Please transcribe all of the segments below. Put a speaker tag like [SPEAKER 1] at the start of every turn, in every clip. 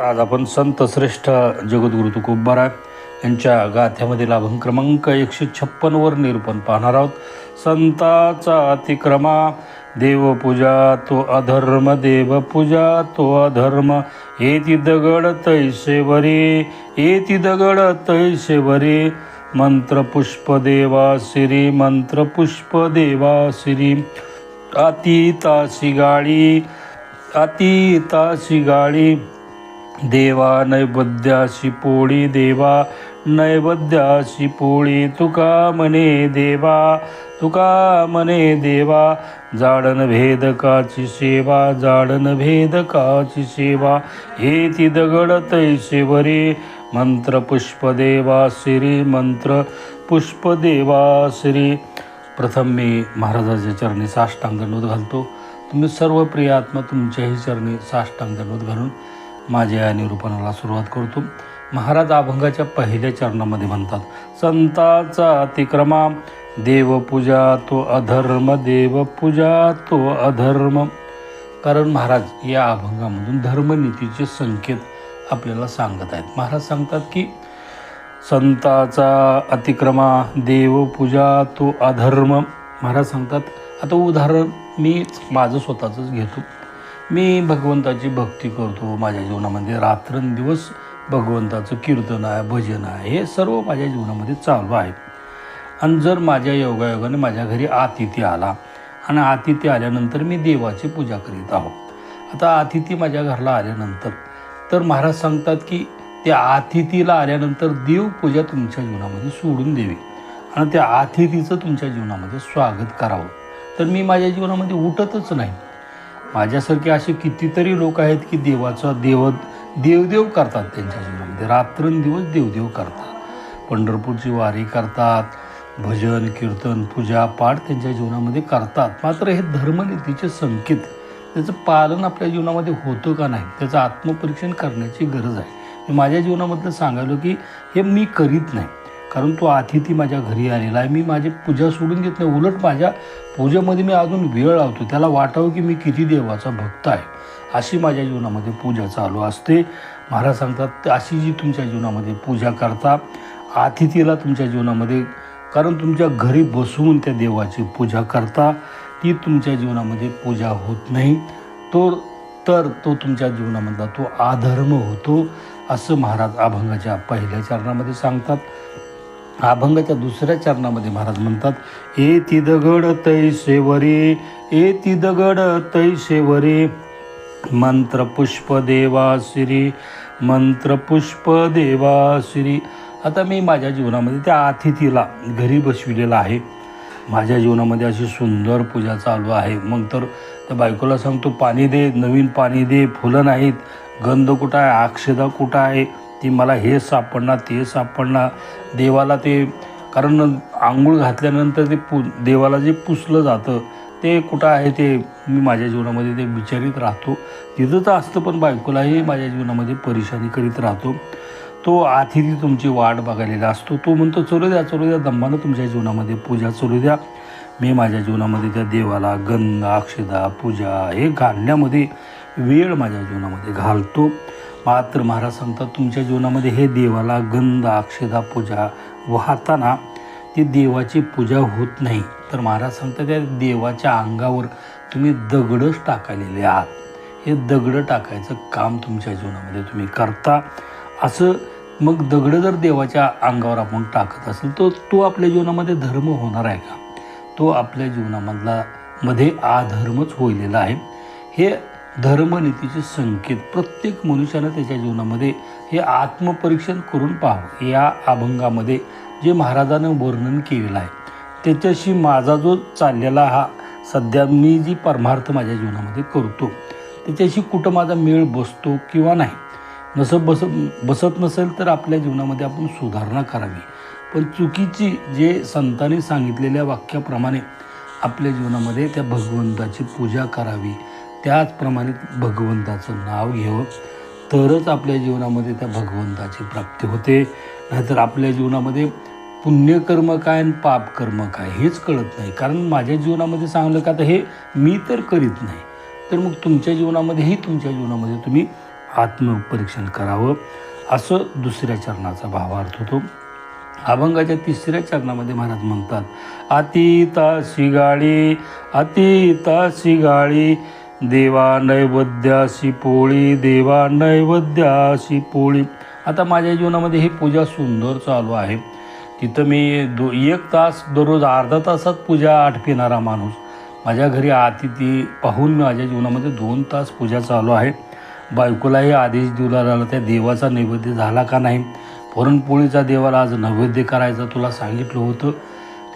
[SPEAKER 1] आज आपण संत श्रेष्ठ जगद्गुरु तुकोबारा यांच्या गाथ्यामधील अभंग क्रमांक एकशे छप्पनवर निरूपण पाहणार आहोत. संताचा अतिक्रमा देवपूजा तो अधर्म देवपूजा तो अधर्म. येती दगड तैसे वरे येती दगड तैसे वरे. मंत्र पुष्प देवा श्री मंत्र पुष्प देवा श्री अतीताशी गाळी अतीताशी गाळी. देवा नैवेद्याशी पोळी देवा नैवेद्याशी पोळी. तुका म्हणे देवा तुका म्हणे देवा जाडन भेदकाची सेवा जाडन भेदकाची सेवा. हे ती दगड तैसे मंत्र पुष्पदेवा श्री मंत्र पुष्पदेवा श्री प्रथम मी महाराजाच्या चरणी साष्टांग दंडवत घालतो. तुम्ही सर्व प्रियात्मा तुमच्याही चरणी साष्टांग घालून माझ्या या निरूपणाला सुरुवात करतो. महाराज अभंगाच्या पहिल्या चरणामध्ये म्हणतात संताचा अतिक्रमा देवपूजा तो अधर्म देवपूजा तो अधर्म. कारण महाराज या अभंगामधून धर्मनीतीचे संकेत आपल्याला सांगत आहेत. महाराज सांगतात की संताचा अतिक्रमा देवपूजा तो अधर्म. महाराज सांगतात आता उदाहरण मी माझं स्वतःचंच घेतो. मी भगवंताची भक्ती करतो माझ्या जीवनामध्ये. रात्रंदिवस भगवंताचं कीर्तन आहे भजन आहे हे सर्व माझ्या जीवनामध्ये चालू आहे. आणि जर माझ्या योगायोगाने माझ्या घरी अतिथी आला आणि अतिथी आल्यानंतर मी देवाची पूजा करीत आहोत आता अतिथी माझ्या घरला आल्यानंतर तर महाराज सांगतात की त्या अतिथीला आल्यानंतर देवपूजा तुमच्या जीवनामध्ये सोडून द्यावी आणि त्या अतिथीचं तुमच्या जीवनामध्ये स्वागत करावं. तर मी माझ्या जीवनामध्ये उठतच नाही. माझ्यासारखे असे कितीतरी लोक आहेत की देवाचा देव देवदेव करतात त्यांच्या जीवनामध्ये. रात्रंदिवस देवदेव करतात. पंढरपूरची वारी करतात भजन कीर्तन पूजा पाठ त्यांच्या जीवनामध्ये करतात. मात्र हे धर्मनीतीचे संकेत. त्याचं पालन आपल्या जीवनामध्ये होतं का नाही त्याचं आत्मपरीक्षण करण्याची गरज आहे. मी माझ्या जीवनामधलं सांगायलो की हे मी करीत नाही. कारण तो अतिथी माझ्या घरी आलेला आहे. मी माझी पूजा सोडून घेत नाही उलट माझ्या पूजेमध्ये मी अजून वेळ लावतो त्याला वाटावं की मी किती देवाचा भक्त आहे. अशी माझ्या जीवनामध्ये पूजा चालू असते. महाराज सांगतात अशी जी तुमच्या जीवनामध्ये पूजा करता अतिथीला तुमच्या जीवनामध्ये कारण तुमच्या घरी बसून त्या देवाची पूजा करता ती तुमच्या जीवनामध्ये पूजा होत नाही. तो तर तो तुमच्या जीवनामधला तो आधर्म होतो. असं महाराज अभंगाच्या पहिल्या चरणामध्ये सांगतात. अभंगाच्या दुसऱ्या चरणामध्ये महाराज म्हणतात ए ती दगड तैसे ए ती दगड तैसे मंत्र पुष्प देवा श्री मंत्र पुष्प देवा श्री आता मी माझ्या जीवनामध्ये त्या अतिथीला घरी बसविलेला आहे. माझ्या जीवनामध्ये अशी सुंदर पूजा चालू आहे. मग तर त्या बायकोला सांगतो पाणी दे नवीन पाणी दे फुलं नाहीत गंध कुठं आहे अक्षदा कुठं आहे? ती मला हे सापडणार ते सापडणार. देवाला ते कारण आंघोळ घातल्यानंतर ते पु देवाला जे पुसलं जातं ते कुठं आहे ते मी माझ्या जीवनामध्ये ते विचारित राहतो. तिथं तर असतं पण बायकोलाही माझ्या जीवनामध्ये परेशानी करीत राहतो. तो अतिथी तुमची वाट बघायलेला असतो. तो म्हणतो चलू द्या चलू द्या दंबानं तुमच्या जीवनामध्ये पूजा चलू द्या. मी माझ्या जीवनामध्ये त्या देवाला गंध अक्षदा पूजा हे घालण्यामध्ये वेळ माझ्या जीवनामध्ये घालतो. मात्र महाराज सांगतात तुमच्या जीवनामध्ये हे देवाला गंध अक्षदा पूजा वाहताना ती देवाची पूजा होत नाही. तर महाराज सांगतात त्या देवाच्या अंगावर तुम्ही दगडच टाकालेले आहात. हे दगडं टाकायचं काम तुमच्या जीवनामध्ये तुम्ही करता. असं मग दगडं जर देवाच्या अंगावर आपण टाकत असेल तर तो आपल्या जीवनामध्ये धर्म होणार आहे का? तो आपल्या जीवनामधला मध्ये आधर्मच होईलेला आहे. हे धर्मनीतीचे संकेत. प्रत्येक मनुष्यानं त्याच्या जीवनामध्ये हे आत्मपरीक्षण करून पाहावं. या अभंगामध्ये जे महाराजानं वर्णन केलेलं आहे त्याच्याशी माझा जो चाललेला हा सध्या मी जी परमार्थ माझ्या जीवनामध्ये करतो त्याच्याशी कुठं माझा मेळ बसतो किंवा नाही नसं बस बसत नसेल तर आपल्या जीवनामध्ये आपण सुधारणा करावी. पण चुकीची जे संतांनी सांगितलेल्या वाक्याप्रमाणे आपल्या जीवनामध्ये त्या भगवंताची पूजा करावी त्याचप्रमाणे भगवंताचं नाव घ्यावं तरच आपल्या जीवनामध्ये त्या भगवंताची प्राप्ती होते. नाहीतर आपल्या जीवनामध्ये पुण्यकर्म काय आणि पापकर्म काय हेच कळत नाही. कारण माझ्या जीवनामध्ये सांगलं का तर हे मी तर करीत नाही. तर मग तुमच्या जीवनामध्येही तुमच्या जीवनामध्ये तुम्ही आत्मपरीक्षण करावं. असं दुसऱ्या चरणाचा भावार्थ होतो. अभंगाच्या तिसऱ्या चरणामध्ये महाराज म्हणतात अतीताशी गाळी अतीताशी गाळी देवा नैवेद्याशी पोळी देवा नैवेद्याशी पोळी. आता माझ्या जीवनामध्ये ही पूजा सुंदर चालू आहे. तिथं मी दो एक तास दररोज अर्धा तासात पूजा आटपिणारा माणूस. माझ्या घरी अतिथी पाहून माझ्या जीवनामध्ये दोन तास पूजा चालू आहे. बायकोलाही आदेश दिला झाला त्या देवाचा नैवेद्य झाला का नाही? पुरणपोळीचा देवाला आज नैवेद्य करायचा तुला सांगितलं होतं.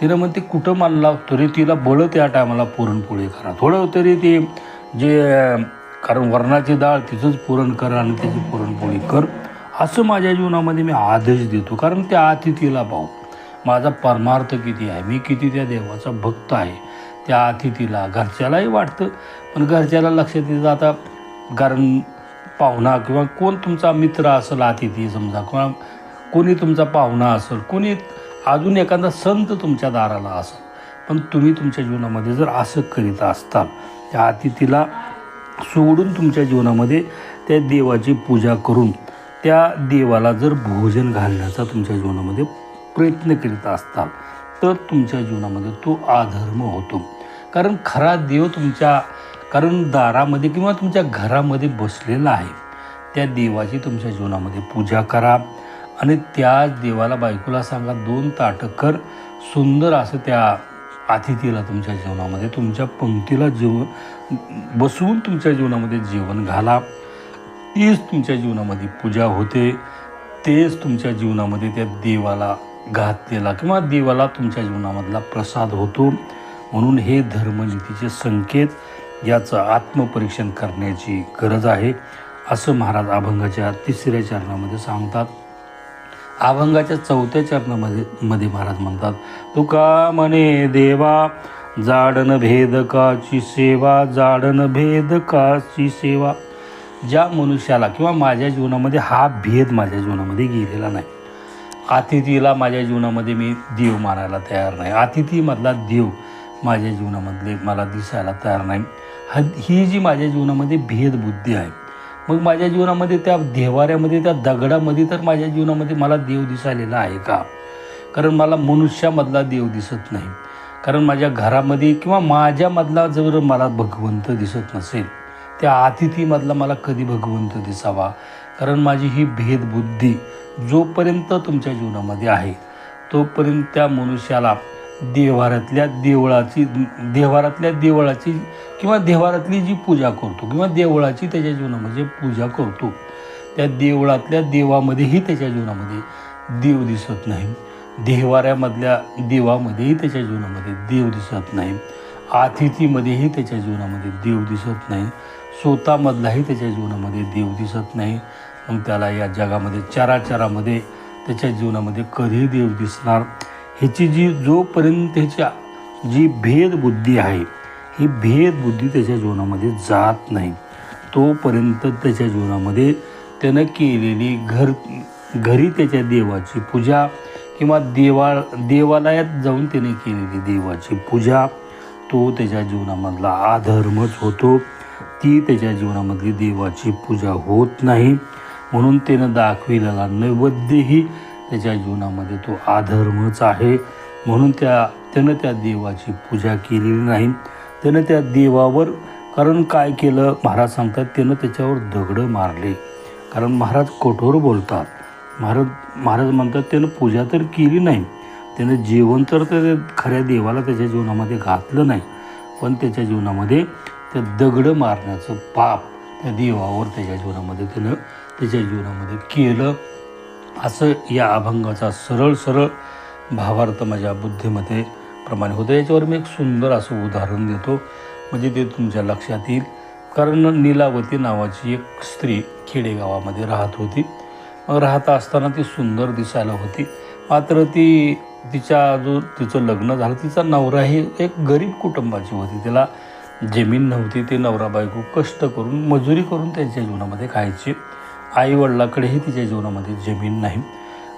[SPEAKER 1] तिनं म्हणते कुठं मानला तरी तिला बळ त्या टायमाला पुरणपोळी करा. थोडं तरी ते जे कारण वरणाची डाळ तिचंच पुरण कर आणि त्याची पुरणपोळी कर. असं माझ्या जीवनामध्ये मी आदेश देतो. कारण त्या अतिथीला पाहू. माझा परमार्थ किती आहे? मी किती त्या देवाचा भक्त आहे? त्या अतिथीला घरच्यालाही वाटतं. पण घरच्याला लक्षात येतं आता कारण पाहुणा किंवा कोण तुमचा मित्र असेल अतिथी समजा किंवा कोणी तुमचा पाहुणा असेल कोणी अजून एखादा संत तुमच्या दाराला असेल पण तुम्ही तुमच्या जीवनामध्ये जर असं करीत असताल त्या अतिथीला सोडून तुमच्या जीवनामध्ये त्या देवाची पूजा करून त्या देवाला जर भोजन घालण्याचा तुमच्या जीवनामध्ये प्रयत्न करीत असताल तर तुमच्या जीवनामध्ये तो अधर्म होतो. कारण खरा देव तुमच्या कारण दारामध्ये किंवा तुमच्या घरामध्ये बसलेला आहे त्या देवाची तुमच्या जीवनामध्ये पूजा करा आणि त्या देवाला बायकोला सांगा दोन ताटं कर सुंदर असं त्या अतिथीला तुमच्या जीवनामध्ये तुमच्या पंक्तीला जेवण बसवून तुमच्या जीवनामध्ये जेवण घाला. तीच तुमच्या जीवनामध्ये पूजा होते. तेच तुमच्या जीवनामध्ये त्या देवाला घातलेला किंवा देवाला तुमच्या जीवनामधला प्रसाद होतो. म्हणून हे धर्मनीतीचे संकेत याचं आत्मपरीक्षण करण्याची गरज आहे. असं महाराज अभंगाच्या तिसऱ्या चरणामध्ये सांगतात. अभंगाच्या चौथ्या चरणामध्ये मध्ये महाराज म्हणतात तुका म्हणे देवा जाडन भेदकाची सेवा जाडन भेदकाची सेवा. ज्या मनुष्याला किंवा माझ्या जीवनामध्ये हा भेद माझ्या जीवनामध्ये गेलेला नाही. अतिथीला माझ्या जीवनामध्ये मी देव मानायला तयार नाही. अतिथीमधला देव माझ्या जीवनामधले मला दिसायला तयार नाही. हा ही जी माझ्या जीवनामध्ये भेदबुद्धी आहे मग माझ्या जीवनामध्ये त्या देवाऱ्यामध्ये त्या दगडामध्ये तर माझ्या जीवनामध्ये मला देव दिसायलेला आहे का? कारण मला मनुष्यामधला देव दिसत नाही. कारण माझ्या घरामध्ये किंवा माझ्यामधला जर मला भगवंत दिसत नसेल त्या अतिथीमधला मला कधी भगवंत दिसावा? कारण माझी ही भेदबुद्धी जोपर्यंत तुमच्या जीवनामध्ये आहे तोपर्यंत त्या मनुष्याला देवारातल्या देवळाची देवारातल्या देवळाची किंवा देवारातली जी पूजा करतो किंवा देवळाची त्याच्या जीवनामध्ये पूजा करतो त्या देवळातल्या देवामध्येही त्याच्या जीवनामध्ये देव दिसत नाही. देवाऱ्यामधल्या देवामध्येही त्याच्या जीवनामध्ये देव दिसत नाही. अतिथीमध्येही त्याच्या जीवनामध्ये देव दिसत नाही. स्वतःमधलाही त्याच्या जीवनामध्ये देव दिसत नाही. मग त्याला या जगामध्ये चराचरामध्ये त्याच्या जीवनामध्ये कधी देव दिसणार ह्याची जी जोपर्यंत ह्याच्या जी भेदबुद्धी आहे ही भेदबुद्धी त्याच्या जीवनामध्ये जात नाही. तोपर्यंत त्याच्या जीवनामध्ये त्यानं केलेली घर घरी त्याच्या देवाची पूजा किंवा देवा देवालयात जाऊन त्याने केलेली देवाची पूजा तो त्याच्या जीवनामधला आधर्मच होतो. ती त्याच्या जीवनामधली देवाची पूजा होत नाही. म्हणून त्यानं दाखविलेला नैवेद्यही त्याच्या जीवनामध्ये तो आधर्मच आहे. म्हणून त्या त्यानं त्या देवाची पूजा केलेली नाही. त्यानं त्या देवावर कारण काय केलं महाराज सांगतात त्यानं त्याच्यावर दगडं मारले. कारण महाराज कठोर बोलतात. महाराज महाराज म्हणतात त्यानं पूजा तर केली नाही. त्यानं जेवण तर त्या खऱ्या देवाला त्याच्या जीवनामध्ये घातलं नाही. पण त्याच्या जीवनामध्ये त्या दगडं मारण्याचं पाप त्या देवावर त्याच्या जीवनामध्ये त्यानं त्याच्या जीवनामध्ये केलं. असं या अभंगाचा सरळ सरळ भावार्थ माझ्या बुद्धीमध्ये प्रमाण होतं. याच्यावर मी एक सुंदर असं उदाहरण देतो. म्हणजे ते तुमच्या लक्षात येईल. कारण नीलावती नावाची एक स्त्री खेडेगावामध्ये राहत होती. मग राहत असताना ती सुंदर दिसायला होती. मात्र ती तिच्या जो तिचं लग्न झालं तिचा नवरा ही एक गरीब कुटुंबाची होती. तिला जमीन नव्हती. ते नवरा बायको कष्ट करून मजुरी करून त्यांच्या जीवनामध्ये खायची. आईवडिलाकडेही तिच्या जीवनामध्ये जमीन नाही.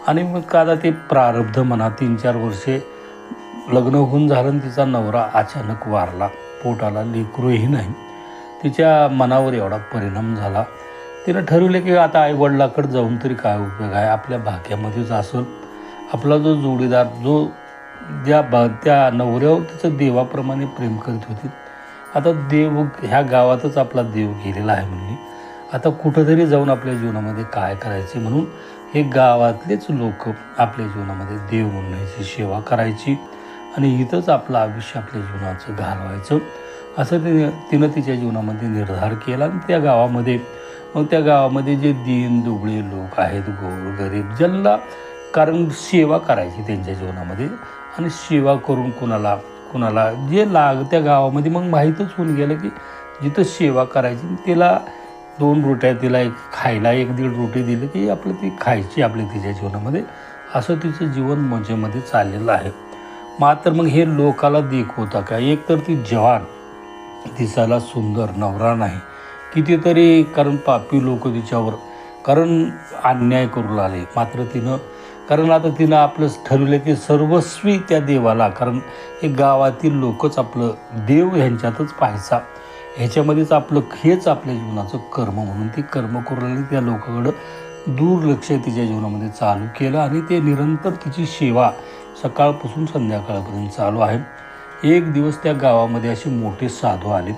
[SPEAKER 1] आणि मग आता ते प्रारब्ध म्हणा तीन चार वर्षे लग्न होऊन झालं आणि तिचा नवरा अचानक वारला. पोटाला लेकरूही नाही. तिच्या मनावर एवढा परिणाम झाला. तिनं ठरवलं की आता आई वडिलाकडे जाऊन तरी काय उपयोग आहे? आपल्या भाग्यामध्येच असेल. आपला जो जोडीदार जो ज्या बा त्या नवऱ्यावर तिचं देवाप्रमाणे प्रेम करीत होती. आता देव ह्या गावातच आपला देव गेलेला आहे म्हणली. आता कुठंतरी जाऊन आपल्या जीवनामध्ये काय करायचे म्हणून हे गावातलेच लोक आपल्या जीवनामध्ये देव म्हणण्याची सेवा करायची आणि इथंच आपलं आयुष्य आपल्या जीवनाचं घालवायचं. असं तिने तिनं तिच्या जीवनामध्ये निर्धार केला आणि त्या गावामध्ये मग त्या गावामध्ये जे दीन दुबळे लोक आहेत गोर गरीब ज्यांना कारण सेवा करायची त्यांच्या जीवनामध्ये आणि सेवा करून कुणाला कुणाला जे लाग त्या गावामध्ये मग माहीतच होऊन गेलं की जिथं सेवा करायची तिला दोन रोट्या तिला एक खायला एक दीड रोटी दिली की आपलं ती खायची आपली तिच्या जीवनामध्ये. असं तिचं जीवन मजेमध्ये चाललेलं आहे. मात्र मग हे लोकाला देख होता का? एक तर ती जवान दिसायला सुंदर नवरा नाही. कितीतरी कारण पापी लोक तिच्यावर कारण अन्याय करू लागले. मात्र तिनं कारण आता तिनं आपलं ठरवलं की सर्वस्वी त्या देवाला कारण हे गावातील लोकच आपलं देव ह्यांच्यातच पाहायचा. ह्याच्यामध्येच आपलं हेच आपल्या जीवनाचं कर्म म्हणून ती कर्म त्या लोकांकडं दुर्लक्ष तिच्या जीवनामध्ये चालू केलं आणि ते निरंतर तिची सेवा सकाळपासून संध्याकाळपर्यंत चालू आहे. एक दिवस त्या गावामध्ये असे मोठे साधू आले.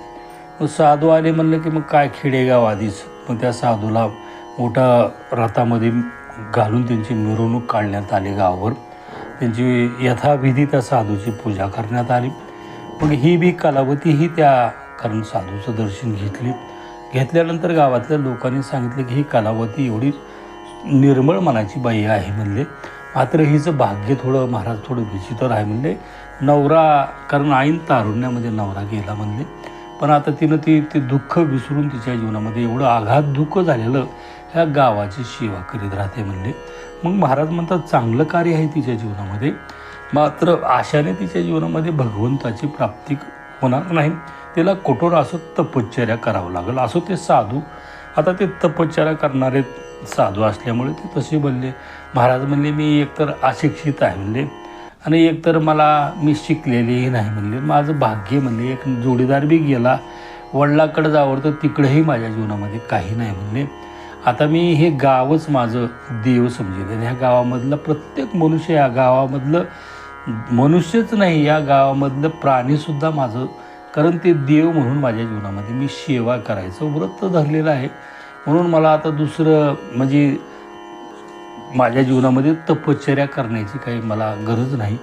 [SPEAKER 1] मग साधू आले म्हणलं की मग काय खेडेगाव आधीच? मग त्या साधूला मोठा रथामध्ये घालून त्यांची मिरवणूक काढण्यात आली गावावर. त्यांची यथाविधी त्या साधूची पूजा करण्यात आली. मग ही बी कलावती ही त्या कारण साधूचं दर्शन घेतले. घेतल्यानंतर गावातल्या लोकांनी सांगितलं की ही कलावती एवढी निर्मळ मनाची बाई आहे म्हणले. मात्र हिचं भाग्य थोडं महाराज थोडं विचित्र आहे म्हणले. नवरा कारण आईन तारुण्यामध्ये नवरा गेला म्हणले. पण आता तिनं ती ते दुःख विसरून तिच्या जीवनामध्ये एवढं आघात दुःख झालेलं ह्या गावाची सेवा करीत राहते म्हणले. मग महाराज म्हणतात चांगलं कार्य आहे तिच्या जीवनामध्ये. मात्र आशाने तिच्या जीवनामध्ये भगवंताची प्राप्ती होणार नाही. तिला कठोर असं तपश्चर्या करावं लागेल. असं ते साधू आता ते तपश्चर्या करणारे साधू असल्यामुळे ते तसे बोलले महाराज म्हणले मी एकतर अशिक्षित आहे म्हणले आणि एकतर मला मी शिकलेलीही नाही म्हणले. माझं भाग्य म्हणले एक जोडीदार बी गेला वडिलाकडं जावं तर तिकडेही माझ्या जीवनामध्ये काही नाही म्हणले. आता मी हे गावच माझं देव समजेल. आणि ह्या गावामधलं प्रत्येक मनुष्य या गावामधलं मनुष्यच नाही या गावामधलं प्राणीसुद्धा माझं कारण ते देव म्हणून माझ्या जीवनामध्ये मी सेवा करायचं व्रत धरलेलं आहे. म्हणून मला आता दुसरं म्हणजे माझ्या जीवनामध्ये तपश्चर्या करण्याची काही मला गरज नाही.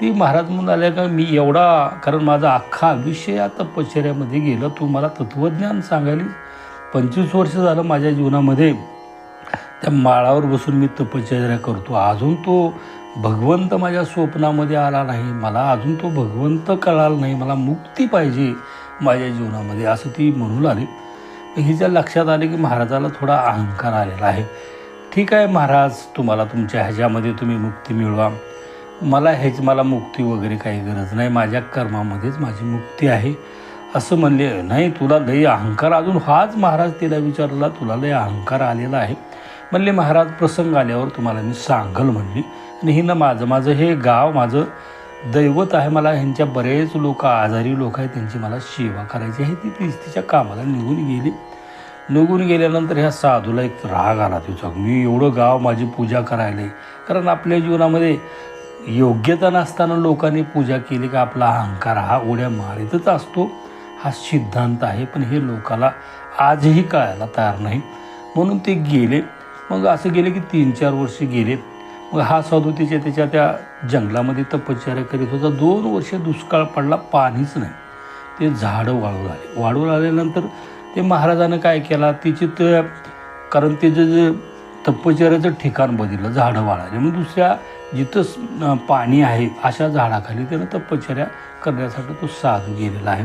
[SPEAKER 1] ती महाराज म्हणून आल्या का मी एवढा कारण माझा अख्खा आयुष्य या तपश्चर्यामध्ये गेलं. तू मला तत्त्वज्ञान सांगायली पंचवीस वर्ष झालं माझ्या जीवनामध्ये त्या माळावर बसून मी तपश्चर्या करतो. अजून तो भगवंत माझ्या स्वप्नामध्ये आला नाही मला अजून तो भगवंत कळाला नाही मला मुक्ती पाहिजे माझ्या जीवनामध्ये असं ती म्हणू लागली हिच्या लक्षात आले की महाराजाला थोडा अहंकार आलेला आहे. ठीक आहे महाराज तुम्हाला तुमच्या ह्याच्यामध्ये तुम्ही मुक्ती मिळवा. मला ह्याच मला मुक्ती वगैरे काही गरज नाही माझ्या कर्मामध्येच माझी मुक्ती आहे. असं म्हणले नाही तुला लई अहंकार अजून हाच महाराज तिला विचारला तुला लई अहंकार आलेला आहे. म्हणले महाराज प्रसंग आल्यावर तुम्हाला मी सांगल म्हणली. आणि माझं माझं हे गाव माझं दैवत आहे मला ह्यांच्या बरेच लोक आजारी लोक आहेत त्यांची मला सेवा करायची आहे. ती तीच तिच्या कामाला निघून गेली. निघून गेल्यानंतर ह्या साधूला एक राग आला तिचा. मी एवढं गाव माझी पूजा करायला. कारण आपल्या जीवनामध्ये योग्यता नसताना लोकांनी पूजा केली का आपला अहंकार हा उड्या मारीतच असतो. हा सिद्धांत आहे पण हे लोकाला आजही कळायला तयार नाही. म्हणून ते गेले. मग असं गेले की तीन चार वर्ष गेले मग हा साधू तिच्या त्याच्या त्या जंगलामध्ये तपश्चर्या करीत होता. दोन वर्ष दुष्काळ पडला पाणीच नाही. ते झाडं वाळू आले वाळू लागल्यानंतर ते महाराजानं काय केला तिची तर कारण त्याचं जे तपश्चर्याचं ठिकाण बदललं झाडं वाळाले मग दुसऱ्या जिथं पाणी आहे अशा झाडाखाली त्यानं तपश्चर्या करण्यासाठी तो साधू गेलेला आहे.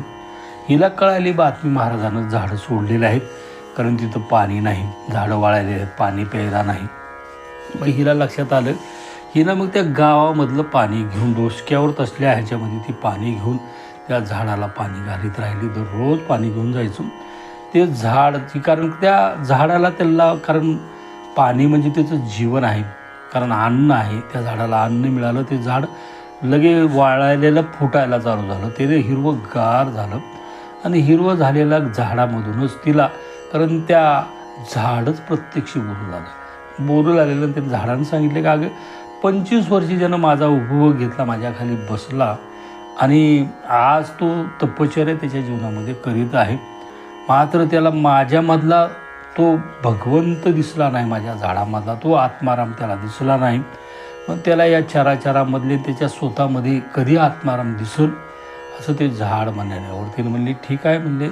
[SPEAKER 1] हिला कळाली बातमी महाराजानं झाडं सोडलेली आहेत कारण तिथं पाणी नाही. झाडं वाळायले आहेत पाणी प्यायला नाही. मग हिला लक्षात आलं हिनं मग त्या गावामधलं पाणी घेऊन डोसक्यावर तसल्या ह्याच्यामध्ये ती पाणी घेऊन त्या झाडाला पाणी घालीत राहिली. दररोज पाणी घेऊन जायचं. ते झाड ती कारण त्या झाडाला त्याला कारण पाणी म्हणजे त्याचं जीवन आहे. कारण अन्न आहे. त्या झाडाला अन्न मिळालं ते झाड लगे वाळलेलं फुटायला चालू झालं. ते ते हिरवं गार झालं. आणि हिरवं झालेल्या झाडामधूनच तिला कारण त्या झाडच प्रत्यक्ष बोलू लागलं बोलू लागलेलं आणि त्या झाडानं सांगितलं की अगं पंचवीस वर्षी ज्यानं माझा उपभोग घेतला माझ्याखाली बसला आणि आज तो तपश्चर्या त्याच्या जीवनामध्ये करीत आहे. मात्र त्याला माझ्यामधला तो भगवंत दिसला नाही माझ्या झाडामधला तो आत्माराम त्याला दिसला नाही. मग त्याला या चराचरामधले त्याच्या स्वतःमध्ये कधी आत्माराम दिसल? असं ते झाड म्हणाले. आवडते म्हणले ठीक आहे. म्हणले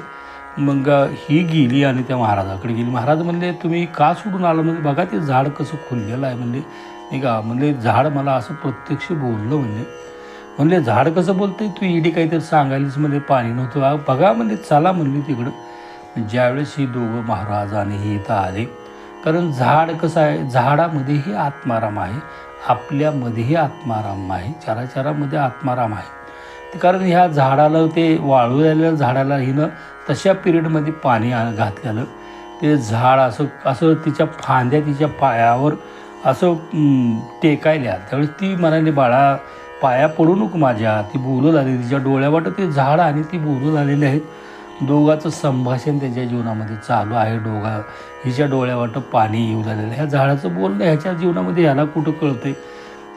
[SPEAKER 1] मग ही गेली आणि त्या महाराजाकडे गेली. महाराज म्हणले तुम्ही का सोडून आलं? म्हणजे बघा ते झाड कसं खुललेलं आहे. म्हणले नाही का? म्हणले झाड मला असं प्रत्यक्ष बोललं म्हणजे म्हणले झाड कसं बोलतंय? तू इडी काहीतरी सांगायलीस म्हणजे पाणी नव्हतं. बघा म्हणले चला म्हणले तिकडं. ज्यावेळेस ही दोघं महाराज आणि हे इथं आले कारण झाड कसं आहे? झाडामध्येही आत्माराम आहे. आपल्यामध्येही आत्माराम आहे. चाराचारामध्ये आत्माराम आहे. कारण ह्या झाडाला ते वाळू झाडाला हिनं तशा पिरियडमध्ये पाणी आ- घातलेलं. ते झाड असं असं तिच्या फांद्या तिच्या पायावर असं टेकायल्या. त्यावेळेस ती म्हणाली बाळा पाया पडू नको माझ्या. ती बोलू लागली. तिच्या डोळ्यावाटं ते झाड आणि ती बोलू लागलेली आहेत. दोघाचं संभाषण त्याच्या जीवनामध्ये चालू आहे. दोघा हिच्या डोळ्यावाटं पाणी येऊ लागलेलं आहे. ह्या झाडाचं बोलणं ह्याच्या जीवनामध्ये ह्याला कुठं कळतं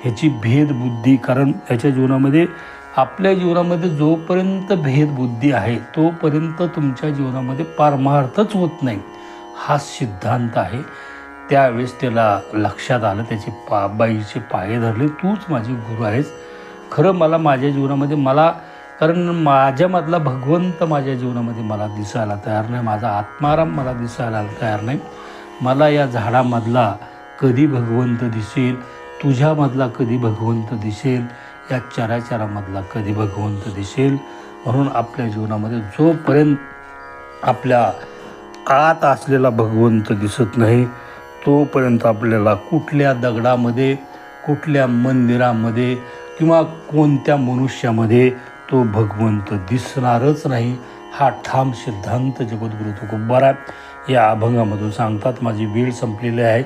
[SPEAKER 1] ह्याची भेदबुद्धी कारण ह्याच्या जीवनामध्ये आपल्या जीवनामध्ये जोपर्यंत भेदबुद्धी आहे तोपर्यंत तुमच्या जीवनामध्ये पारमार्थच होत नाही. हा सिद्धांत आहे. त्यावेळेस त्याला लक्षात आलं त्याचे पा बाईचे पाय धरले तूच माझी गुरु आहेस. खरं मला माझ्या जीवनामध्ये मला कारण माझ्यामधला भगवंत माझ्या जीवनामध्ये मला दिसायला तयार नाही. माझा आत्माराम मला दिसायला तयार नाही. मला या झाडामधला कधी भगवंत दिसेल तुझ्यामधला कधी भगवंत दिसेल या चराचरामधला कधी भगवंत दिसेल? म्हणून आपल्या जीवनामध्ये जोपर्यंत आपल्या आत असलेला भगवंत दिसत नाही तोपर्यंत आपल्याला कुठल्या दगडामध्ये कुठल्या मंदिरामध्ये किंवा कोणत्या मनुष्यामध्ये तो भगवंत दिसणारच नाही हा ठाम सिद्धांत जगद्गुरु तुकोबारा या अभंगामधून सांगतात माझी वेळ संपलेली आहे.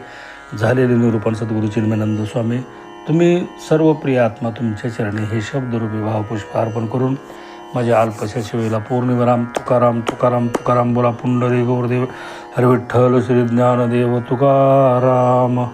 [SPEAKER 1] झालेले निरूपण सद्गुरु चिन्मयानंद स्वामी तुम्ही सर्व प्रिय आत्मा तुमच्या चरणी हे शब्दरूपी भावपुष्प अर्पण करून माझ्या अल्पशा शिवेला पौर्णिमराम तुकाराम तुकाराम तुकाराम बोला पुंडरी गौरदेव हरविठ्ठल श्री ज्ञानदेव तुकाराम.